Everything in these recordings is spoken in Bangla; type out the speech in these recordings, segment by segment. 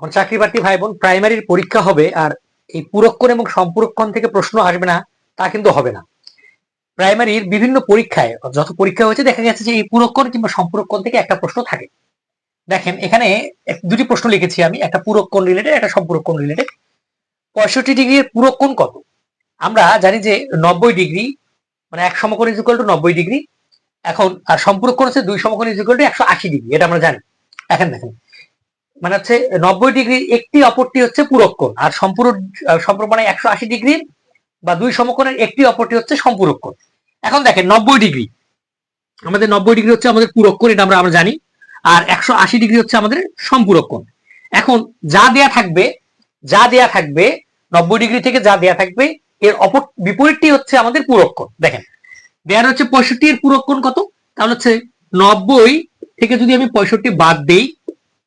আমার চাকরি বাকরি ভাই বোন প্রাইমারির পরীক্ষা হবে আর এই পুরক্ষণ এবং সম্পূরক্ষণ থেকে প্রশ্ন আসবে না, তা কিন্তু হবে না। প্রাইমারির বিভিন্ন পরীক্ষায়, যত পরীক্ষা হয়েছে, দেখা গেছে যে এই পুরক্ষণ কিংবা সম্পূরক্ষণ থেকে একটা প্রশ্ন থাকে। দেখেন, এখানে দুটি প্রশ্ন লিখেছি আমি, একটা পুরক্ষণ রিলেটেড একটা সম্পূরক্ষণ রিলেটেড পঁয়ষট্টি ডিগ্রির পুরক্ষণ কত? আমরা জানি যে নব্বই ডিগ্রি মানে এক সমকোণ ইজ টু নব্বই ডিগ্রি। এখন, আর সম্পূরক্ষণ হচ্ছে দুই সমকোণ ইজ টু একশো আশি ডিগ্রি, এটা আমরা জানি। এখন দেখেন মানে হচ্ছে নব্বই ডিগ্রির একটি অপরটি হচ্ছে পুরক্ষণ আর সম্পূরক সম্পূরক মানে একশো আশি ডিগ্রির বা দুই সমকোণের একটি অপরটি হচ্ছে সম্পূরক্ষণ এখন দেখেন নব্বই ডিগ্রি। আমাদের নব্বই ডিগ্রি হচ্ছে আমাদের পুরক্ষণ এটা আমরা আমরা জানি। আর একশো আশি ডিগ্রি হচ্ছে আমাদের সম্পূরক্ষণ এখন যা দেয়া থাকবে, যা দেয়া থাকবে, নব্বই ডিগ্রি থেকে যা দেয়া থাকবে, এর অপর বিপরীতটি হচ্ছে আমাদের পুরক্ষণ দেখেন, দেয়ার হচ্ছে পঁয়ষট্টি, এর পুরক্ষণ কত? তাহলে হচ্ছে নব্বই থেকে যদি আমি পঁয়ষট্টি বাদ দেই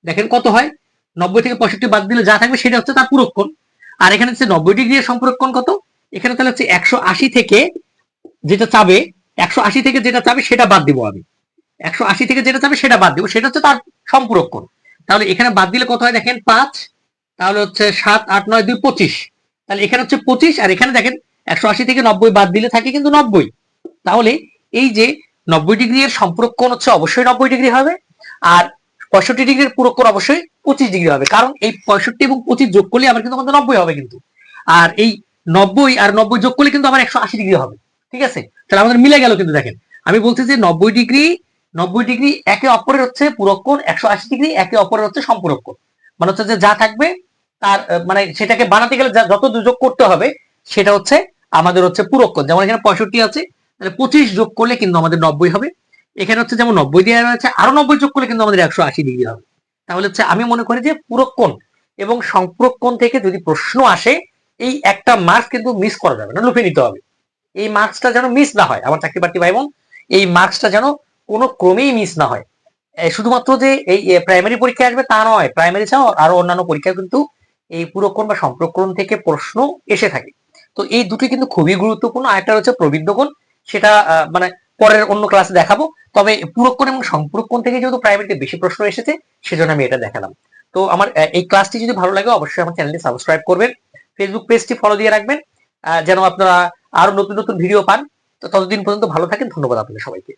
দেখেন কত হয়? নব্বই থেকে পঁয়ষট্টি বাদ দিলে যা থাকবে সেটা হচ্ছে তার পুরক্ষণ। আর এখানে হচ্ছে নব্বই ডিগ্রি সম্পূরক্ষণ কত? এখানে তাহলে হচ্ছে একশো আশি থেকে যেটা চাবে, একশো আশি থেকে যেটা চাবে সেটা বাদ দিব আমি। একশো আশি থেকে যেটা চাবে সেটা বাদ দিব, সেটা হচ্ছে তার সম্পূরক্ষণ তাহলে এখানে বাদ দিলে কত হয় দেখেন? পাঁচ, তাহলে হচ্ছে সাত, আট, নয়, দুই, পঁচিশ। তাহলে এখানে হচ্ছে পঁচিশ, আর এখানে দেখেন একশো আশি থেকে নব্বই বাদ দিলে থাকে কিন্তু নব্বই। তাহলে এই যে নব্বই ডিগ্রি এর সম্পূরক্ষণ হচ্ছে অবশ্যই নব্বই ডিগ্রি হবে। আর পঁয়ষট্টি ডিগ্রির পুরক্ষণ অবশ্যই পঁচিশ ডিগ্রি হবে। কারণ এই পঁয়ষট্টি এবং পঁচিশ যোগ করলে আমার কিন্তু আমাদের নব্বই হবে কিন্তু। আর এই নব্বই আর নব্বই যোগ করলে কিন্তু আমার একশো আশি ডিগ্রি হবে। ঠিক আছে? তাহলে আমাদের মিলে গেল কিন্তু দেখেন। আমি বলছি যে নব্বই ডিগ্রি নব্বই ডিগ্রি একে অপরের হচ্ছে পুরক্ষণ একশো আশি ডিগ্রি একে অপরের হচ্ছে সম্পূরক্ষণ মানে হচ্ছে যে যা থাকবে তার মানে সেটাকে বানাতে গেলে যত যোগ করতে হবে, সেটা হচ্ছে আমাদের হচ্ছে পুরক্ষণ যেমন এখানে পঁয়ষট্টি আছে, তাহলে পঁচিশ যোগ করলে কিন্তু আমাদের নব্বই হবে। এখানে হচ্ছে যেমন নব্বই দেওয়া রয়েছে, আরও নব্বই যোগ করলে কিন্তু আমাদের একশো আশি ডিগ্রি হবে। তাহলে হচ্ছে আমি মনে করি যে পুরক্ষণ এবং সম্পূরক্ষণ থেকে যদি প্রশ্ন আসে, এই একটা মার্কস কিন্তু মিস করা যাবে না, লুফে নিতে হবে। এই মার্কসটা যেন মিস না হয়, আমার চাকরি প্রার্থী ভাই বোন, এই মার্কসটা যেন কোনো ক্রমেই মিস না হয়। শুধুমাত্র যে এই প্রাইমারি পরীক্ষা আসবে তা নয় প্রাইমারি ছাড়াও আরও অন্যান্য পরীক্ষা কিন্তু এই পুরক্ষণ বা সম্পূরক্ষণ থেকে প্রশ্ন এসে থাকে। তো এই দুটি কিন্তু খুবই গুরুত্বপূর্ণ। আরেকটা হচ্ছে প্রবৃদ্ধকোণ সেটা মানে পরের অন্য ক্লাসে দেখাবো। তবে পুরক্ষণ এবং সম্পূরক্ষণ থেকে যেহেতু প্রাইমারিতে বেশি প্রশ্ন এসেছে, সেজন্য আমি এটা দেখালাম। তো আমার এই ক্লাসটি যদি ভালো লাগে, অবশ্যই আমার চ্যানেলটি সাবস্ক্রাইব করবেন ফেসবুক পেজটি ফলো দিয়ে রাখবেন যেন আপনারা আরও নতুন নতুন ভিডিও পান। তো ততদিন পর্যন্ত ভালো থাকেন, ধন্যবাদ আপনাদের সবাইকে।